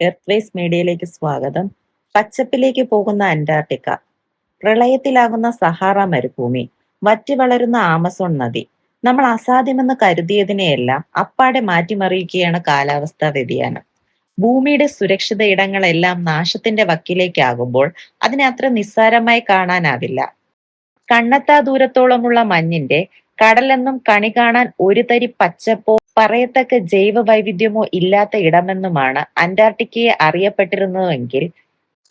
Earthways മീഡിയയിലേക്ക് സ്വാഗതം. പച്ചപ്പിലേക്ക് പോകുന്ന അന്റാർട്ടിക്ക. പ്രളയത്തിലാകുന്ന സഹാറ മരുഭൂമി. വറ്റി വളരുന്ന ആമസോൺ നദി. നമ്മൾ അസാധ്യമെന്ന് കരുതിയതിനെയെല്ലാം അപ്പാടെ മാറ്റിമറിയുകയാണ് കാലാവസ്ഥാ വ്യതിയാനം. ഭൂമിയുടെ സുരക്ഷിത ഇടങ്ങളെല്ലാം നാശത്തിന്റെ വക്കിലേക്കാകുമ്പോൾ അതിനെ അത്ര നിസ്സാരമായി കാണാനാവില്ല. കണ്ണെത്താ ദൂരത്തോളമുള്ള മഞ്ഞിന്റെ കടലെന്നും കണി കാണാൻ ഒരു തരി പച്ചപ്പോ പറയത്തക്ക ജൈവ വൈവിധ്യമോ ഇല്ലാത്ത ഇടമെന്നുമാണ് അന്റാർട്ടിക്കയെ അറിയപ്പെട്ടിരുന്നതെങ്കിൽ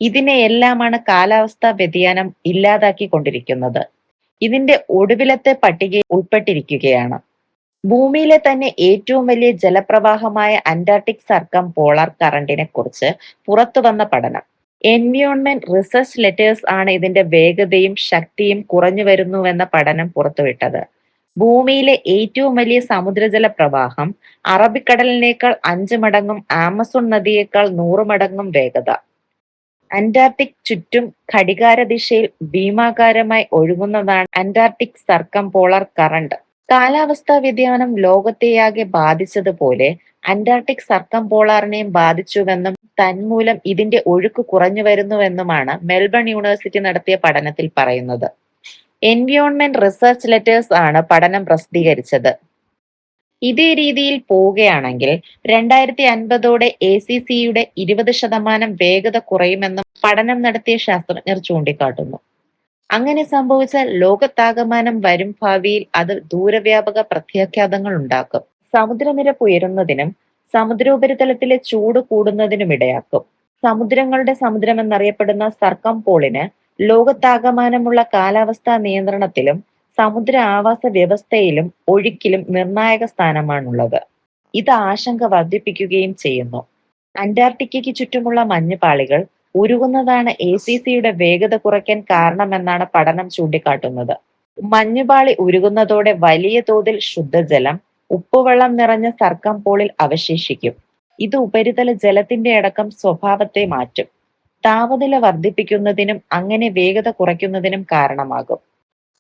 ഇതിനെ എല്ലാമാണ് കാലാവസ്ഥാ വ്യതിയാനം ഇല്ലാതാക്കി കൊണ്ടിരിക്കുന്നത് ഇതിന്റെ ഒടുവിലത്തെ പട്ടികയിൽ ഉൾപ്പെട്ടിരിക്കുകയാണ്. ഭൂമിയിലെ തന്നെ ഏറ്റവും വലിയ ജലപ്രവാഹമായ അന്റാർട്ടിക് സർക്കം പോളാർ കറണ്ടിനെ കുറിച്ച് പുറത്തു വന്ന പഠനം. എൻവിയോൺമെന്റ് റിസർച്ച് ലെറ്റേഴ്സ് ആണ് ഇതിന്റെ വേഗതയും ശക്തിയും കുറഞ്ഞു വരുന്നുവെന്ന പഠനം പുറത്തുവിട്ടത്. ഭൂമിയിലെ ഏറ്റവും വലിയ സമുദ്രജല പ്രവാഹം അറബിക്കടലിനേക്കാൾ അഞ്ച് മടങ്ങും ആമസോൺ നദിയേക്കാൾ നൂറ് മടങ്ങും വേഗത. അന്റാർട്ടിക് ചുറ്റും ഘടികാരദിശയിൽ ഭീമാകാരമായി ഒഴുകുന്നതാണ് അന്റാർട്ടിക് സർക്കം പോളർ കറണ്ട്. കാലാവസ്ഥാ വ്യതിയാനം ലോകത്തെയാകെ ബാധിച്ചതുപോലെ അന്റാർട്ടിക് സർക്കം പോളാറിനെയും ബാധിച്ചുവെന്നും തന്മൂലം ഇതിന്റെ ഒഴുക്ക് കുറഞ്ഞു വരുന്നുവെന്നുമാണ് മെൽബൺ യൂണിവേഴ്സിറ്റി നടത്തിയ പഠനത്തിൽ പറയുന്നത്. എൻവിയോൺമെന്റ് റിസർച്ച് ലെറ്റേഴ്സ് ആണ് പഠനം പ്രസിദ്ധീകരിച്ചത്. ഇതേ രീതിയിൽ പോവുകയാണെങ്കിൽ രണ്ടായിരത്തി അൻപതോടെ എ സി സിയുടെ ഇരുപത് ശതമാനം വേഗത കുറയുമെന്നും പഠനം നടത്തിയ ശാസ്ത്രജ്ഞർ ചൂണ്ടിക്കാട്ടുന്നു. അങ്ങനെ സംഭവിച്ചാൽ ലോകത്താകമാനം വരും ഭാവിയിൽ അത് ദൂരവ്യാപക പ്രത്യാഘാതങ്ങൾ ഉണ്ടാക്കും. സമുദ്രനിരപ്പ് ഉയരുന്നതിനും സമുദ്രോപരിതലത്തിലെ ചൂട് കൂടുന്നതിനും ഇടയാക്കും. സമുദ്രങ്ങളുടെ സമുദ്രം എന്നറിയപ്പെടുന്ന സർക്കം പോളിന് ലോകത്താകമാനമുള്ള കാലാവസ്ഥാ നിയന്ത്രണത്തിലും സമുദ്ര ആവാസ വ്യവസ്ഥയിലും ഒഴുക്കിലും നിർണായക സ്ഥാനമാണുള്ളത്. ഇത് ആശങ്ക വർദ്ധിപ്പിക്കുകയും ചെയ്യുന്നു. അന്റാർട്ടിക്കയ്ക്ക് ചുറ്റുമുള്ള മഞ്ഞുപാളികൾ ഉരുകുന്നതാണ് എ സി സിയുടെ വേഗത കുറയ്ക്കാൻ കാരണമെന്നാണ് പഠനം ചൂണ്ടിക്കാട്ടുന്നത്. മഞ്ഞുപാളി ഉരുകുന്നതോടെ വലിയ തോതിൽ ശുദ്ധജലം ഉപ്പുവെള്ളം നിറഞ്ഞ സർക്കം പോളിൽ അവശേഷിക്കും. ഇത് ഉപരിതല ജലത്തിന്റെ അടക്കം സ്വഭാവത്തെ മാറ്റും. താപനില വർദ്ധിപ്പിക്കുന്നതിനും അങ്ങനെ വേഗത കുറയ്ക്കുന്നതിനും കാരണമാകും.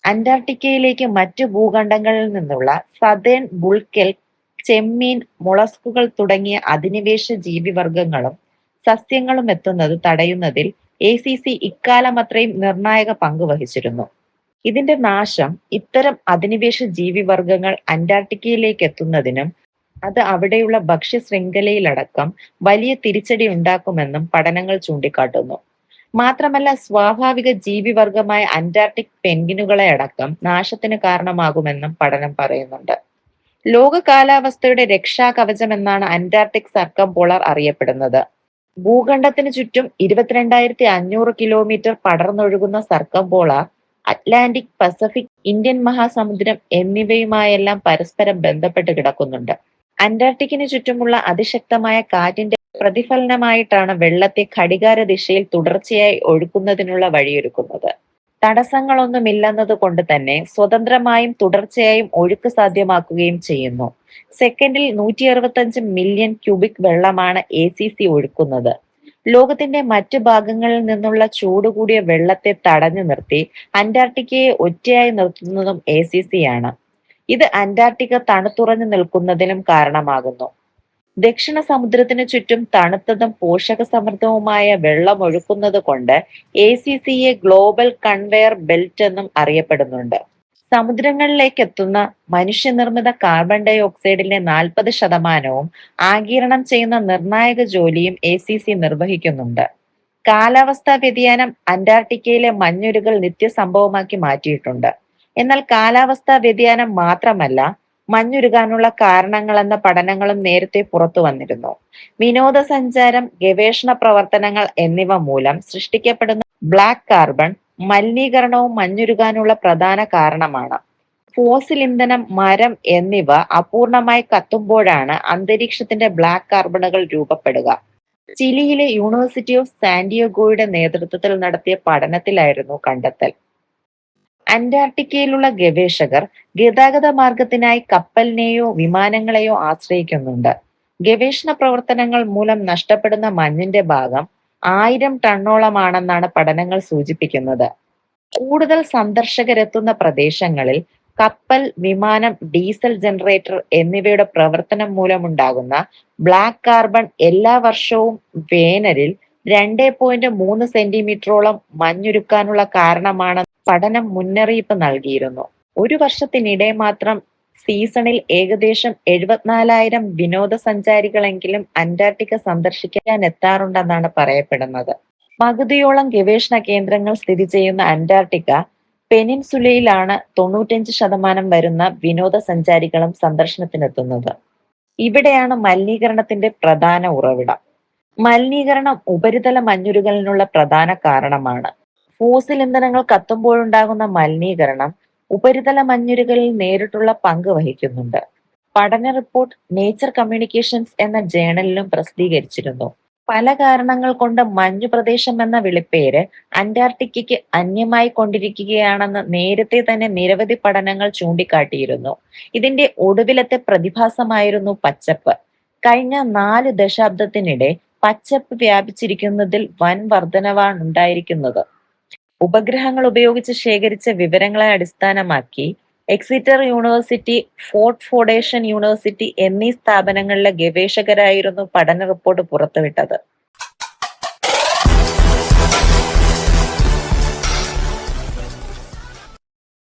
അന്റാർട്ടിക്കയിലേക്ക് മറ്റു ഭൂഖണ്ഡങ്ങളിൽ നിന്നുള്ള സതേൺ ബുൾക്കെൽ ചെമ്മീൻ മുളസ്കുകൾ തുടങ്ങിയ അധിനിവേശ ജീവിവർഗങ്ങളും സസ്യങ്ങളും എത്തുന്നത് തടയുന്നതിൽ എ സി സി ഇക്കാലം അത്രയും നിർണായക പങ്ക് വഹിച്ചിരുന്നു. ഇതിന്റെ നാശം ഇത്തരം അധിനിവേശ ജീവിവർഗങ്ങൾ അന്റാർട്ടിക്കയിലേക്ക് എത്തുന്നതിനും അത് അവിടെയുള്ള ഭക്ഷ്യ ശൃംഖലയിലടക്കം വലിയ തിരിച്ചടി ഉണ്ടാക്കുമെന്നും പഠനങ്ങൾ ചൂണ്ടിക്കാട്ടുന്നു. മാത്രമല്ല സ്വാഭാവിക ജീവിവർഗമായ അന്റാർട്ടിക് പെൻഗിനുകളെ അടക്കം നാശത്തിന് കാരണമാകുമെന്നും പഠനം പറയുന്നുണ്ട്. ലോക കാലാവസ്ഥയുടെ രക്ഷാകവചം എന്നാണ് അന്റാർട്ടിക് സർക്കം പോളർ അറിയപ്പെടുന്നത്. ഭൂഖണ്ഡത്തിന് ചുറ്റും ഇരുപത്തിരണ്ടായിരത്തി അഞ്ഞൂറ് കിലോമീറ്റർ പടർന്നൊഴുകുന്ന circumpolar Atlantic Pacific Indian മഹാസമുദ്രം എന്നിവയുമായെല്ലാം പരസ്പരം ബന്ധപ്പെട്ട് കിടക്കുന്നുണ്ട്. അന്റാർട്ടിക്കിന് ചുറ്റുമുള്ള അതിശക്തമായ കാറ്റിന്റെ പ്രതിഫലനമായിട്ടാണ് വെള്ളത്തെ ഘടികാര ദിശയിൽ തുടർച്ചയായി ഒഴുക്കുന്നതിനുള്ള വഴിയൊരുക്കുന്നത്. തടസ്സങ്ങളൊന്നുമില്ലെന്നത് കൊണ്ട് തന്നെ സ്വതന്ത്രമായും തുടർച്ചയായും ഒഴുക്ക് സാധ്യമാക്കുകയും ചെയ്യുന്നു. സെക്കൻഡിൽ നൂറ്റി അറുപത്തഞ്ച് മില്യൺ ക്യൂബിക് വെള്ളമാണ് എ സി സി ഒഴുക്കുന്നത്. ലോകത്തിന്റെ മറ്റു ഭാഗങ്ങളിൽ നിന്നുള്ള ചൂട് കൂടിയ വെള്ളത്തെ തടഞ്ഞു നിർത്തി അന്റാർട്ടിക്കയെ ഒറ്റയായി നിർത്തുന്നതും എ സി സി ആണ്. ഇത് അന്റാർട്ടിക്ക തണുത്തുറഞ്ഞു നിൽക്കുന്നതിനും കാരണമാകുന്നു. ദക്ഷിണ സമുദ്രത്തിന് ചുറ്റും തണുത്തതും പോഷക സമൃദ്ധവുമായ വെള്ളം ഒഴുക്കുന്നത് കൊണ്ട് എ സി സിയെ ഗ്ലോബൽ കൺവെയർ ബെൽറ്റ് എന്നും അറിയപ്പെടുന്നുണ്ട്. സമുദ്രങ്ങളിലേക്ക് എത്തുന്ന മനുഷ്യനിർമ്മിത കാർബൺ ഡൈ ഓക്സൈഡിന്റെ നാൽപ്പത് ശതമാനവും ആഗിരണം ചെയ്യുന്ന നിർണായക ജോലിയും എ സി സി നിർവഹിക്കുന്നുണ്ട്. കാലാവസ്ഥാ വ്യതിയാനം അന്റാർട്ടിക്കയിലെ മഞ്ഞുരുകൾ നിത്യസംഭവമാക്കി മാറ്റിയിട്ടുണ്ട്. എന്നാൽ കാലാവസ്ഥാ വ്യതിയാനം മാത്രമല്ല മഞ്ഞുരുകാനുള്ള കാരണങ്ങൾ എന്ന പഠനങ്ങളും നേരത്തെ പുറത്തു വന്നിരുന്നു. വിനോദസഞ്ചാരം ഗവേഷണ പ്രവർത്തനങ്ങൾ എന്നിവ മൂലം സൃഷ്ടിക്കപ്പെടുന്ന ബ്ലാക്ക് കാർബൺ മലിനീകരണവും മഞ്ഞുരുകാനുള്ള പ്രധാന കാരണമാണ്. ഫോസിൽ ഇന്ധനം മരം എന്നിവ അപൂർണമായി കത്തുമ്പോഴാണ് അന്തരീക്ഷത്തിന്റെ ബ്ലാക്ക് കാർബണുകൾ രൂപപ്പെടുക. ചിലിയിലെ യൂണിവേഴ്സിറ്റി ഓഫ് സാന്റിയോഗോയുടെ നേതൃത്വത്തിൽ നടത്തിയ പഠനത്തിലായിരുന്നു കണ്ടെത്തൽ. അന്റാർട്ടിക്കയിലുള്ള ഗവേഷകർ ഗതാഗത മാർഗത്തിനായി കപ്പലിനെയോ വിമാനങ്ങളെയോ ആശ്രയിക്കുന്നുണ്ട്. ഗവേഷണ പ്രവർത്തനങ്ങൾ മൂലം നഷ്ടപ്പെടുന്ന മഞ്ഞിന്റെ ഭാഗം ആയിരം ടണ്ണോളമാണെന്നാണ് പഠനങ്ങൾ സൂചിപ്പിക്കുന്നത്. കൂടുതൽ സന്ദർശകരെത്തുന്ന പ്രദേശങ്ങളിൽ കപ്പൽ വിമാനം ഡീസൽ ജനറേറ്റർ എന്നിവയുടെ പ്രവർത്തനം മൂലമുണ്ടാകുന്ന ബ്ലാക്ക് കാർബൺ എല്ലാ വർഷവും വേനലിൽ രണ്ടേ പോയിന്റ് മൂന്ന് സെന്റിമീറ്ററോളം മഞ്ഞുരുക്കാനുള്ള കാരണമാണ് പഠനം മുന്നറിയിപ്പ് നൽകിയിരുന്നു. ഒരു വർഷത്തിനിടെ മാത്രം സീസണിൽ ഏകദേശം എഴുപത്തിനാലായിരം വിനോദസഞ്ചാരികളെങ്കിലും അന്റാർട്ടിക്ക സന്ദർശിക്കാൻ എത്താറുണ്ടെന്നാണ് പറയപ്പെടുന്നത്. പകുതിയോളം ഗവേഷണ കേന്ദ്രങ്ങൾ സ്ഥിതി ചെയ്യുന്ന അന്റാർട്ടിക്ക പെനിൻസുലയിലാണ് തൊണ്ണൂറ്റഞ്ച് ശതമാനം വരുന്ന വിനോദസഞ്ചാരികളും സന്ദർശനത്തിനെത്തുന്നത്. ഇവിടെയാണ് മലിനീകരണത്തിന്റെ പ്രധാന ഉറവിടം. മലിനീകരണം ഉപരിതല മഞ്ഞുരുകലിനുള്ള പ്രധാന കാരണമാണ്. ഫോസിൽ ഇന്ധനങ്ങൾ കത്തുമ്പോഴുണ്ടാകുന്ന മലിനീകരണം ഉപരിതല മഞ്ഞുരുകളിൽ നേരിട്ടുള്ള പങ്ക് വഹിക്കുന്നുണ്ട്. പഠന റിപ്പോർട്ട് നേച്ചർ കമ്മ്യൂണിക്കേഷൻസ് എന്ന ജേണലിലും പ്രസിദ്ധീകരിച്ചിരുന്നു. പല കാരണങ്ങൾ കൊണ്ട് മഞ്ഞു പ്രദേശം എന്ന വിളിപ്പേര് അന്റാർട്ടിക്കയ്ക്ക് അന്യമായി കൊണ്ടിരിക്കുകയാണെന്ന് നേരത്തെ തന്നെ നിരവധി പഠനങ്ങൾ ചൂണ്ടിക്കാട്ടിയിരുന്നു. ഇതിന്റെ ഒടുവിലത്തെ പ്രതിഭാസമായിരുന്നു പച്ചപ്പ്. കഴിഞ്ഞ നാല് ദശാബ്ദത്തിനിടെ പച്ചപ്പ് വ്യാപിച്ചിരിക്കുന്നതിൽ വൻ വർധനവാണ് ഉണ്ടായിരിക്കുന്നത് ഉപഗ്രഹങ്ങൾ ഉപയോഗിച്ച് ശേഖരിച്ച വിവരങ്ങളെ അടിസ്ഥാനമാക്കി Exeter university fort foundation university എന്നീ സ്ഥാപനങ്ങളിലെ ഗവേഷകരായിരുന്നു പഠന റിപ്പോർട്ട് പുറത്തുവിട്ടത്.